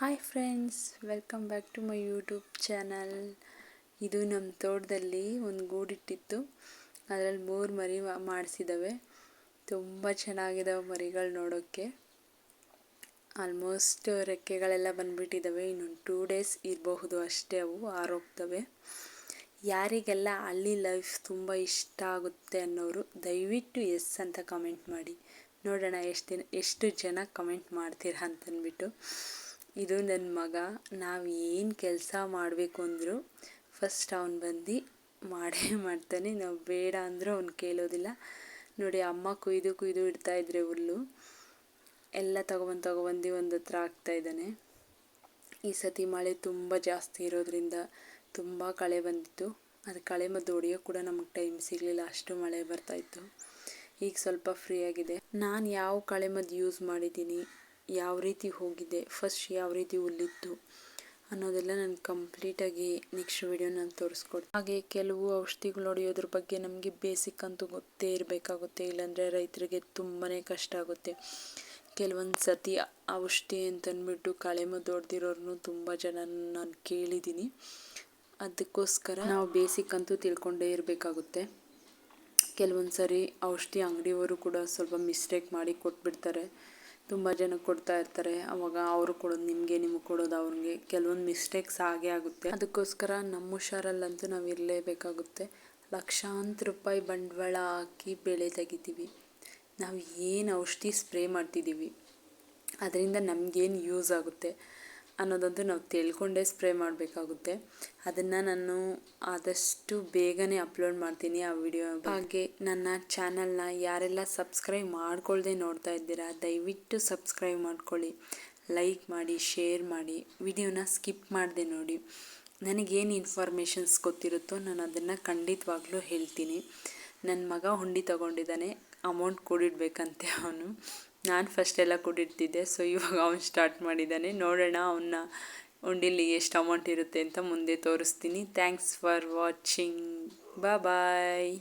Hi friends welcome back to my YouTube channel ಇದು ನಮ್ಮ ತೋಟದಲ್ಲಿ ಒಂದು ಗೂಡಿಟ್ಟಿತ್ತು. ಅದರಲ್ಲಿ ಮೂರು ಮರಿ ಮಾಡಿಸಿದ್ದಾವೆ ತುಂಬ ಚೆನ್ನಾಗಿದ್ದಾವೆ ಮರಿಗಳು ನೋಡೋಕ್ಕೆ ಆಲ್ಮೋಸ್ಟ್ ರೆಕ್ಕೆಗಳೆಲ್ಲ ಬಂದುಬಿಟ್ಟಿದ್ದಾವೆ ಇನ್ನೊಂದು ಟೂ ಡೇಸ್ ಇರಬಹುದು ಅಷ್ಟೇ ಅವು, ಆರೋಗ್ತವೆ. ಯಾರಿಗೆಲ್ಲ ಹಳ್ಳಿ ಲೈಫ್ ತುಂಬ ಇಷ್ಟ ಆಗುತ್ತೆ ಅನ್ನೋರು ದಯವಿಟ್ಟು ಎಸ್ ಅಂತ ಕಮೆಂಟ್ ಮಾಡಿ. ನೋಡೋಣ ಎಷ್ಟು ದಿನ, ಎಷ್ಟು ಜನ ಕಮೆಂಟ್ ಮಾಡ್ತೀರಾ ಅಂತಂದ್ಬಿಟ್ಟು ಇದು ನನ್ನ ಮಗ, ನಾವು ಏನು ಕೆಲಸ ಮಾಡಬೇಕು ಅಂದರು ಫಸ್ಟ್ ಅವನು ಬಂದು ಮಾಡೇ ಮಾಡ್ತಾನೆ. ನಾವು ಬೇಡ ಅಂದರೂ ಅವ್ನು ಕೇಳೋದಿಲ್ಲ. ನೋಡಿ ಅಮ್ಮ ಕುಯ್ದು ಕುಯ್ದು ಇಡ್ತಾಯಿದ್ರೆ ಹುಲ್ಲು. ಎಲ್ಲ ತಗೊಬಂದು ತಗೊಬಂದು ಒಂದು ಹತ್ರ ಇದ್ದಾನೆ. ಈ ಸತಿ ಮಳೆ ತುಂಬ ಜಾಸ್ತಿ ಇರೋದ್ರಿಂದ ತುಂಬ ಕಳೆ ಬಂದಿತ್ತು. ಅದು ಕಳೆ ಮದ್ದು ಹೊಡಿಯೋ ಕೂಡ ನಮಗೆ ಟೈಮ್ ಸಿಗಲಿಲ್ಲ. ಅಷ್ಟು ಮಳೆ ಬರ್ತಾಯಿತ್ತು ಈಗ ಸ್ವಲ್ಪ ಫ್ರೀ ಆಗಿದೆ. ನಾನು ಯಾವ ಕಳೆ ಮದ್ದು ಯೂಸ್ ಮಾಡಿದ್ದೀನಿ? ಯಾವ ರೀತಿ ಹೋಗಿದೆ ಫಸ್ಟ್ ಯಾವ ರೀತಿ ಹುಲ್ಲಿತ್ತು ಅನ್ನೋದೆಲ್ಲ ನಾನು ಕಂಪ್ಲೀಟಾಗಿ ನೆಕ್ಸ್ಟ್ ವಿಡಿಯೋ ನಾನು ತೋರಿಸ್ಕೊಡ್ತೀನಿ. ಹಾಗೆ ಕೆಲವು ಔಷಧಿಗಳು ಹೊಡೆಯೋದ್ರ ಬಗ್ಗೆ ನಮಗೆ ಬೇಸಿಕ್ ಅಂತೂ ಗೊತ್ತೇ ಇರಬೇಕಾಗುತ್ತೆ. ಇಲ್ಲಾಂದರೆ ರೈತರಿಗೆ ತುಂಬಾ ಕಷ್ಟ ಆಗುತ್ತೆ. ಕೆಲವೊಂದು ಸತಿ ಔಷಧಿ ಅಂತಂದ್ಬಿಟ್ಟು ಕಳೆ ಮದ್ದು ಹೊಡೆದಿರೋರ್ನು ತುಂಬ ಜನ ನಾನು ಕೇಳಿದ್ದೀನಿ. ಅದಕ್ಕೋಸ್ಕರ ನಾವು ಬೇಸಿಕ್ ಅಂತೂ ತಿಳ್ಕೊಂಡೇ ಇರಬೇಕಾಗುತ್ತೆ. ಕೆಲವೊಂದು ಸರಿ ಔಷಧಿ ಅಂಗಡಿಯವರು ಕೂಡ ಸ್ವಲ್ಪ ಮಿಸ್ಟೇಕ್ ಮಾಡಿ ಕೊಟ್ಬಿಡ್ತಾರೆ. ತುಂಬ ಜನ ಕೊಡ್ತಾ ಇರ್ತಾರೆ. ಅವಾಗ ಅವರು ಕೊಡೋದು ನಿಮಗೆ ನಿಮಗೆ ಕೊಡೋದು ಅವ್ರಿಗೆ. ಕೆಲವೊಂದು ಮಿಸ್ಟೇಕ್ಸ್ ಆಗೇ ಆಗುತ್ತೆ. ಅದಕ್ಕೋಸ್ಕರ ನಮ್ಮ ಹುಷಾರಲ್ಲಂತೂ ನಾವು ಇರಲೇಬೇಕಾಗುತ್ತೆ. ಲಕ್ಷಾಂತರ ರೂಪಾಯಿ ಬಂಡವಾಳ ಹಾಕಿ ಬೆಳೆ ತೆಗಿತೀವಿ. ನಾವು ಏನು ಔಷಧಿ ಸ್ಪ್ರೇ ಮಾಡ್ತಿದ್ದೀವಿ ಅದರಿಂದ ನಮಗೇನು ಯೂಸ್ ಆಗುತ್ತೆ? ಅನ್ನೋದಂತೂ ನಾವು ತಿಳ್ಕೊಂಡೇ ಸ್ಪ್ರೇ ಮಾಡಬೇಕಾಗುತ್ತೆ. ಅದನ್ನು ನಾನು ಆದಷ್ಟು ಬೇಗನೆ ಅಪ್ಲೋಡ್ ಮಾಡ್ತೀನಿ ಆ ವಿಡಿಯೋ ಹಾಗೆ ನನ್ನ ಚಾನಲ್ನ ಯಾರೆಲ್ಲ ಸಬ್ಸ್ಕ್ರೈಬ್ ಮಾಡ್ಕೊಳ್ಳ್ದೆ ನೋಡ್ತಾ ಇದ್ದೀರಾ, ದಯವಿಟ್ಟು ಸಬ್ಸ್ಕ್ರೈಬ್ ಮಾಡ್ಕೊಳ್ಳಿ. ಲೈಕ್ ಮಾಡಿ, ಶೇರ್ ಮಾಡಿ. ವಿಡಿಯೋನ ಸ್ಕಿಪ್ ಮಾಡಿದೆ ನೋಡಿ. ನನಗೇನು ಇನ್ಫಾರ್ಮೇಷನ್ಸ್ ಗೊತ್ತಿರುತ್ತೋ ನಾನು ಅದನ್ನು ಖಂಡಿತವಾಗ್ಲೂ ಹೇಳ್ತೀನಿ. ನನ್ನ ಮಗ ಹುಂಡಿ ತಗೊಂಡಿದ್ದಾನೆ, ಅಮೌಂಟ್ ಕೂಡಿಡ್ಬೇಕಂತೆ ಅವನು. ನಾನು ಫಸ್ಟ್ ಎಲ್ಲ ಕೂಡಿಡ್ತಿದ್ದೆ ಸೊ ಇವಾಗ ಅವ್ನು ಸ್ಟಾರ್ಟ್ ಮಾಡಿದ್ದಾನೆ ನೋಡೋಣ ಅವನ್ನ ಉಂಡಿಲಿ ಎಷ್ಟು ಅಮೌಂಟ್ ಇರುತ್ತೆ ಅಂತ ಮುಂದೆ ತೋರಿಸ್ತೀನಿ. Thanks for watching bye